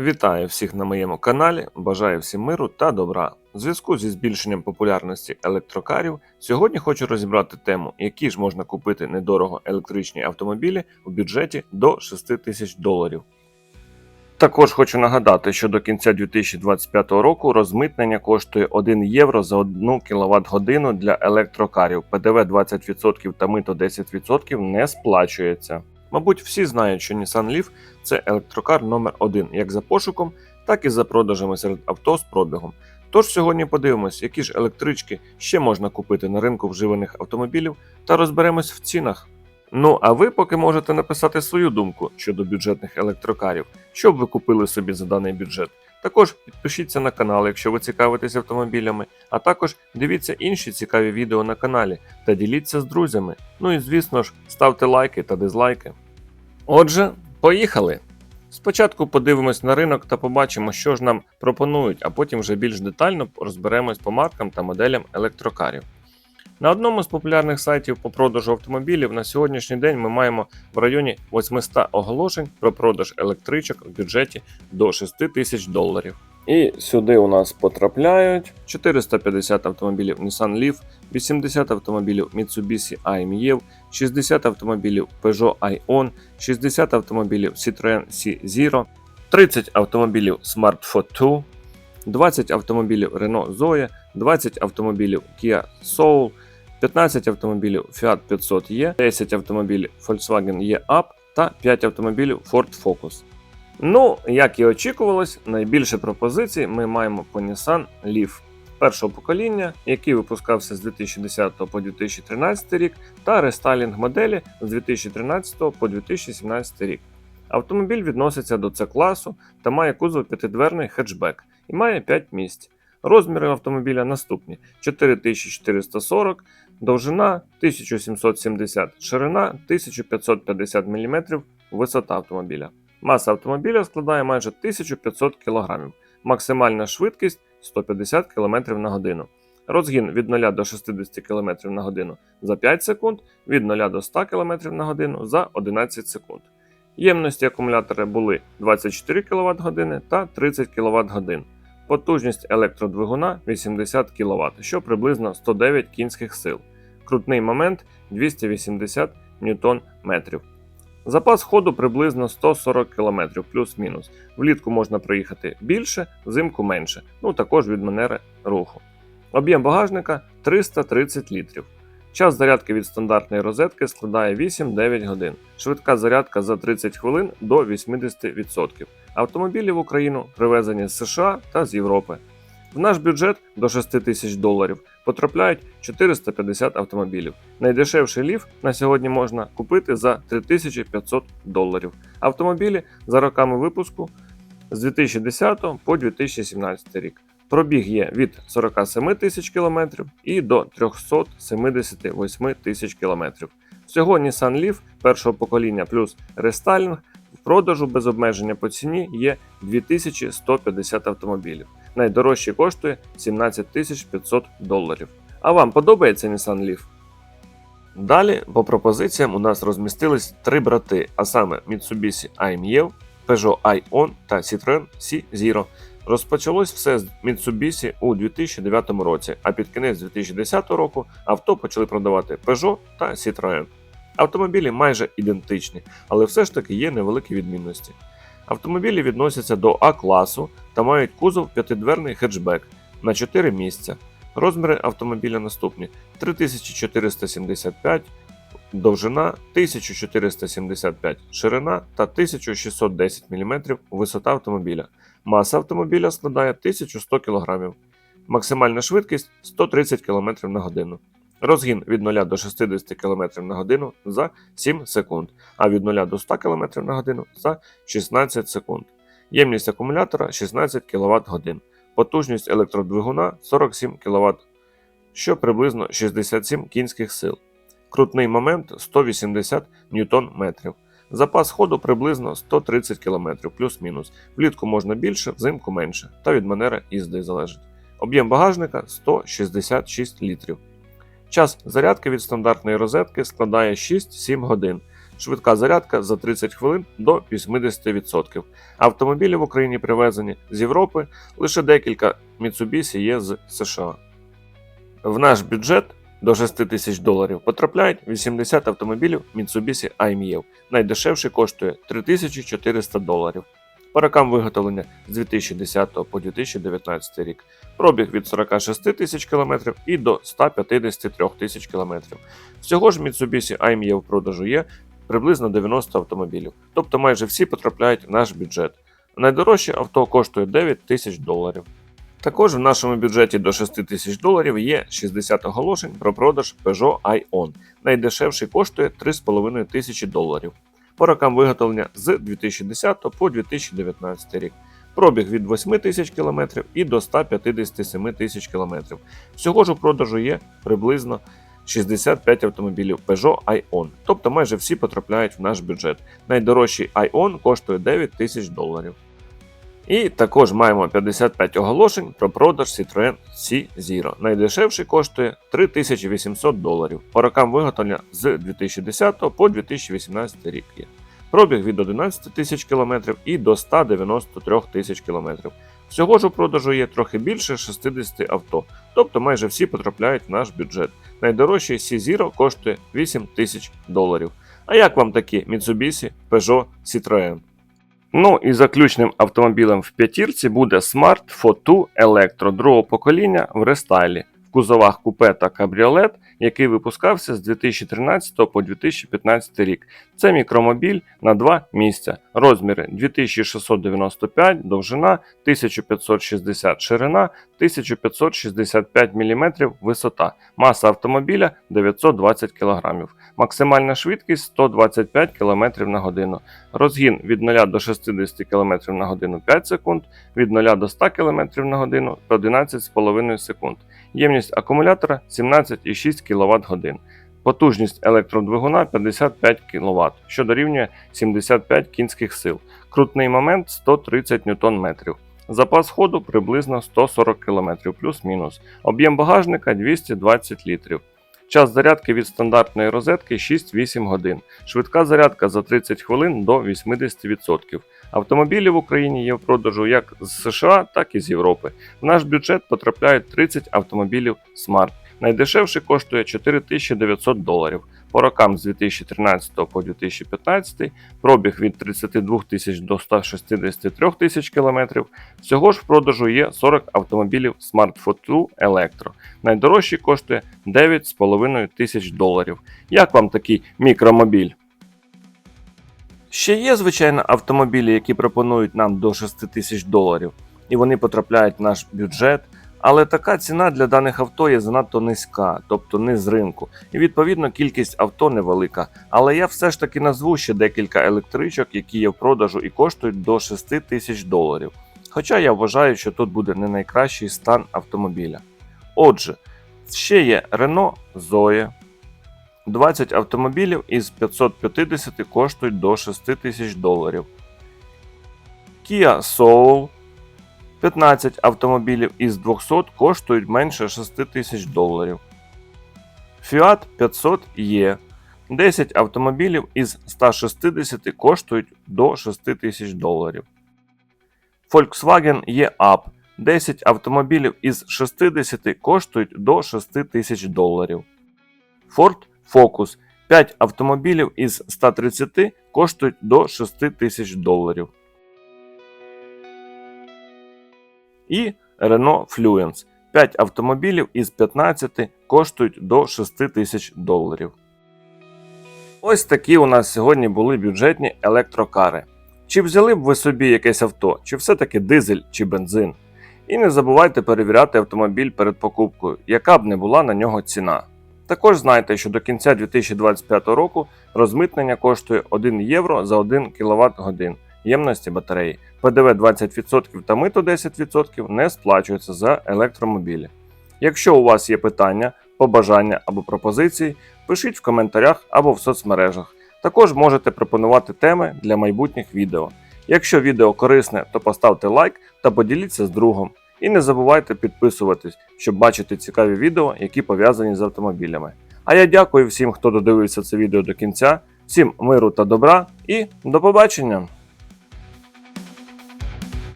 Вітаю всіх на моєму каналі. Бажаю всім миру та добра. У зв'язку зі збільшенням популярності електрокарів, сьогодні хочу розібрати тему, які ж можна купити недорого електричні автомобілі у бюджеті до 6 тисяч доларів. Також хочу нагадати, що до кінця 2025 року розмитнення коштує 1 євро за 1 кВт годину для електрокарів. ПДВ 20% та мито 10% не сплачується. Мабуть, всі знають, що Nissan Leaf – це електрокар номер 1 як за пошуком, так і за продажами серед авто з пробігом. Тож сьогодні подивимось, які ж електрички ще можна купити на ринку вживаних автомобілів та розберемось в цінах. Ну а ви поки можете написати свою думку щодо бюджетних електрокарів, що б ви купили собі за даний бюджет. Також підпишіться на канал, якщо ви цікавитесь автомобілями, а також дивіться інші цікаві відео на каналі та діліться з друзями. Ну і звісно ж, ставте лайки та дизлайки. Отже, поїхали! Спочатку подивимось на ринок та побачимо, що ж нам пропонують, а потім вже більш детально розберемось по маркам та моделям електрокарів. На одному з популярних сайтів по продажу автомобілів на сьогоднішній день ми маємо в районі 800 оголошень про продаж електричок в бюджеті до 6 тисяч доларів. І сюди у нас потрапляють 450 автомобілів Nissan Leaf, 80 автомобілів Mitsubishi AMEV, 60 автомобілів Peugeot Ion, 60 автомобілів Citroen C0, 30 автомобілів Smart Fortwo, 2, 20 автомобілів Renault Zoe, 20 автомобілів Kia Soul, 15 автомобілів Fiat 500E, 10 автомобілів Volkswagen E-Up та 5 автомобілів Ford Focus. Ну, як і очікувалось, найбільше пропозицій ми маємо по Nissan Leaf першого покоління, який випускався з 2010 по 2013 рік, та рестайлінг моделі з 2013 по 2017 рік. Автомобіль відноситься до С-класу та має кузов п'ятидверний хетчбек і має 5 місць. Розміри автомобіля наступні: 4440, довжина 1770, ширина 1550 мм, висота автомобіля. Маса автомобіля складає майже 1500 кг, максимальна швидкість 150 км на годину. Розгін від 0 до 60 км на годину за 5 секунд, від 0 до 100 км на годину за 11 секунд. Ємності акумулятора були 24 кВт години та 30 кВт годин. Потужність електродвигуна 80 кВт, що приблизно 109 кінських сил. Крутний момент 280 Нм. Запас ходу приблизно 140 км плюс-мінус. Влітку можна проїхати більше, взимку менше, ну також від манери руху. Об'єм багажника 330 літрів. Час зарядки від стандартної розетки складає 8-9 годин. Швидка зарядка за 30 хвилин до 80%. Автомобілі в Україну привезені з США та з Європи. В наш бюджет до 6 тисяч доларів потрапляють 450 автомобілів. Найдешевший ліф на сьогодні можна купити за 3500 доларів. Автомобілі за роками випуску з 2010 по 2017 рік. Пробіг є від 47 тисяч кілометрів і до 378 тисяч кілометрів. Всього Nissan Leaf першого покоління плюс рестайлінг продажу без обмеження по ціні є 2150 автомобілів. Найдорожчий коштує 17 500 доларів. А вам подобається Nissan Leaf? Далі по пропозиціям у нас розмістились три брати, а саме Mitsubishi AMEV, Peugeot Ion та Citroen C0. Розпочалось все з Mitsubishi у 2009 році, а під кінець 2010 року авто почали продавати Peugeot та Citroen. Автомобілі майже ідентичні, але все ж таки є невеликі відмінності. Автомобілі відносяться до А-класу та мають кузов п'ятидверний хетчбек на 4 місця. Розміри автомобіля наступні: 3475, довжина 1475, ширина та 1610 мм висота автомобіля. Маса автомобіля складає 1100 кг. Максимальна швидкість 130 км на годину. Розгін від 0 до 60 км на годину за 7 секунд, а від 0 до 100 км на годину за 16 секунд. Ємність акумулятора 16 кВт годин. Потужність електродвигуна 47 кВт, що приблизно 67 кінських сил. Крутний момент 180 Нм. Запас ходу приблизно 130 км плюс-мінус. Влітку можна більше, взимку менше, та від манери їзди залежить. Об'єм багажника 166 літрів. Час зарядки від стандартної розетки складає 6-7 годин. швидка зарядка за 30 хвилин до 80%. Автомобілі в Україні привезені з Європи, лише декілька Mitsubishi є з США. В наш бюджет до 6 тисяч доларів потрапляють 80 автомобілів Mitsubishi IMEV. Найдешевший коштує 3400 доларів. По рокам виготовлення з 2010 по 2019 рік. Пробіг від 46 тисяч км і до 153 тисяч км. Всього ж Mitsubishi IMEV в продажу є приблизно 90 автомобілів, тобто майже всі потрапляють в наш бюджет. Найдорожче авто коштує 9 тисяч доларів. Також в нашому бюджеті до 6 тисяч доларів є 60 оголошень про продаж Peugeot Ion. Найдешевший коштує 3,5 тисячі доларів. По рокам виготовлення з 2010 по 2019 рік. Пробіг від 8 тисяч км і до 157 тисяч км. Всього ж у продажу є приблизно 65 автомобілів Peugeot Ion, тобто майже всі потрапляють в наш бюджет. Найдорожчий Ion коштує 9 тисяч доларів. І також маємо 55 оголошень про продаж Citroën C0. Найдешевший коштує 3800 доларів. По рокам виготовлення з 2010 по 2018 рік є. Пробіг від 11 тисяч км і до 193 тисяч км. Всього ж у продажу є трохи більше 60 авто, тобто майже всі потрапляють в наш бюджет. Найдорожчий C0 коштує 8 тисяч доларів. А як вам такі Mitsubishi, Peugeot, Citroën? Ну і заключним автомобілем в п'ятірці буде Smart Fo2 Electro другого покоління в рестайлі кузовах купе та кабріолет, який випускався з 2013 по 2015 рік. Це мікромобіль на два місця. Розміри 2695 довжина, 1560 ширина, 1565 мм висота. Маса автомобіля 920 кг. Максимальна швидкість 125 км на годину. Розгін від 0 до 60 км на годину 5 секунд, від 0 до 100 км на годину 11,5 секунд. Ємність акумулятора 17,6 кВт годин. Потужність електродвигуна 55 кВт, що дорівнює 75 кінських сил. Крутний момент 130 Нм. Запас ходу приблизно 140 км плюс-мінус. Об'єм багажника 220 літрів. Час зарядки від стандартної розетки 6-8 годин. Швидка зарядка за 30 хвилин до 80%. Автомобілі в Україні є в продажу як з США, так і з Європи. В наш бюджет потрапляють 30 автомобілів Smart. Найдешевший коштує 4900 доларів. По рокам з 2013 по 2015 пробіг від 32 тисяч до 163 тисяч кілометрів. Всього ж в продажу є 40 автомобілів Smart Fo2 Electro. Найдорожчий коштує 9,5 тисяч доларів. Як вам такий мікромобіль? Ще є, звичайно, автомобілі, які пропонують нам до 6 тисяч доларів, і вони потрапляють в наш бюджет. Але така ціна для даних авто є занадто низька, тобто не з ринку, і відповідно кількість авто невелика. Але я все ж таки назву ще декілька електричок, які є в продажу і коштують до 6 тисяч доларів. Хоча я вважаю, що тут буде не найкращий стан автомобіля. Отже, ще є Renault Zoe. 20 автомобілів із 550 коштують до 6 тисяч доларів. Kia Soul 15 автомобілів із 200 коштують менше 6 тисяч доларів. Fiat 500 e 10 автомобілів із 160 коштують до 6 тисяч доларів. Volkswagen E-Up 10 автомобілів із 60 коштують до 6 тисяч доларів. Ford Focus 5 автомобілів із 130 коштують до 6 тисяч доларів. І Renault Fluence 5 автомобілів із 15 коштують до 6 тисяч доларів. Ось такі у нас сьогодні були бюджетні електрокари. Чи взяли б ви собі якесь авто, чи все-таки дизель чи бензин? І не забувайте перевіряти автомобіль перед покупкою, яка б не була на нього ціна. Також знайте, що до кінця 2025 року розмитнення коштує 1 євро за 1 кВт годин ємності батареї. ПДВ 20% та мито 10% не сплачуються за електромобілі. Якщо у вас є питання, побажання або пропозиції, пишіть в коментарях або в соцмережах. Також можете пропонувати теми для майбутніх відео. Якщо відео корисне, то поставте лайк та поділіться з другом. І не забувайте підписуватись, щоб бачити цікаві відео, які пов'язані з автомобілями. А я дякую всім, хто додивився це відео до кінця. Всім миру та добра і до побачення!